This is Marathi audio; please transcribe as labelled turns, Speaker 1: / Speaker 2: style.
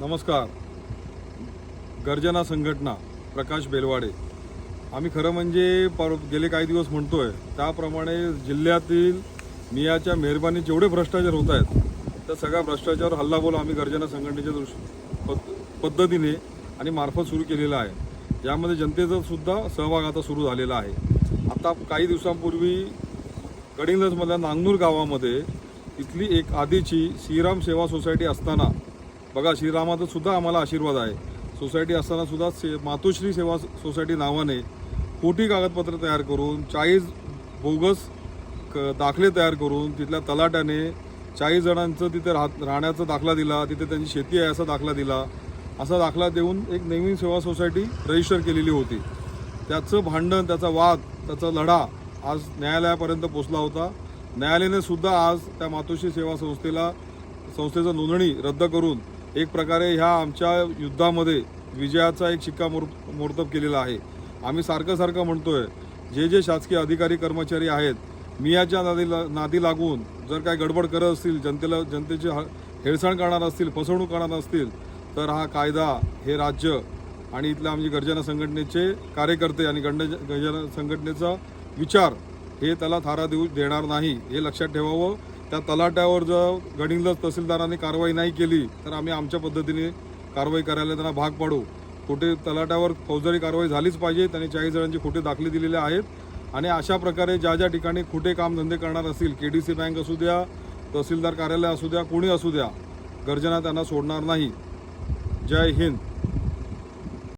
Speaker 1: नमस्कार. गर्जना संघटना प्रकाश बेलवाडे. आम्ही खरं म्हणजे पर गेले काही दिवस म्हणतो आहे त्याप्रमाणे जिल्ह्यातील मियाच्या मेहरबानी जेवढे भ्रष्टाचार होत आहेत त्या सगळ्या भ्रष्टाचार हल्लाबोल आम्ही गर्जना संघटनेच्या दृष्टी पद्धतीने आणि मार्फत सुरू केलेला आहे. यामध्ये जनतेचा सुद्धा सहभाग आता सुरू झालेला आहे. आता काही दिवसांपूर्वी गडिंग्लजमधल्या नांगनूर गावामध्ये इथली एक आधीची श्रीराम सेवा सोसायटी असताना बघा श्रीरामाचा सुद्धा आम्हाला आशीर्वाद आहे. सोसायटी असताना सुद्धा से मातोश्री सेवा सोसायटी नावाने खोटी कागदपत्र तयार करून चाळीस बोगस क दाखले तयार करून तिथल्या तलाट्याने चाळीस जणांचं तिथे राह राहण्याचा दाखला दिला तिथे त्यांची शेती आहे असा दाखला दिला. असा दाखला देऊन एक नवीन सेवा सोसायटी रजिस्टर केलेली होती. त्याचं भांडण त्याचा वाद त्याचा लढा आज न्यायालयापर्यंत पोचला होता. न्यायालयाने सुद्धा आज त्या मातोश्री सेवा संस्थेला संस्थेचं नोंदणी रद्द करून एक प्रकारे ह्या आमच्या युद्धामध्ये विजयाचा एक शिक्का मोर मोर्तब केलेला आहे. आम्ही सारखं सारखं म्हणतोय जे जे शासकीय अधिकारी कर्मचारी आहेत मियाच्या नादी ला- नादी लागून जर काय गडबड करत असतील जनतेला जनतेची ह- हेळसाण करणार असतील फसवणूक करणार असतील तर हा कायदा हे राज्य आणि इथल्या आमची गर्जना संघटनेचे कार्यकर्ते आणि गंड गर्जना संघटनेचा विचार हे त्याला थारा देऊ देणार नाही हे लक्षात ठेवावं. त्या तलाट्यावर जर गडिंगलज तहसीलदारांनी कारवाई नाही केली तर आम्ही आमच्या पद्धतीने कारवाई करायला त्यांना भाग पाडू. खोटे तलाट्यावर फौजदारी कारवाई झालीच पाहिजे त्यांनी चाळीस जणांचे खोटे दाखले दिलेले आहेत. आणि अशा प्रकारे ज्या ज्या ठिकाणी खोटे कामधंदे करणार असतील के डी सी बँक असू द्या तहसीलदार कार्यालय असू द्या कोणी असू द्या गर्जना त्यांना सोडणार नाही. जय हिंद.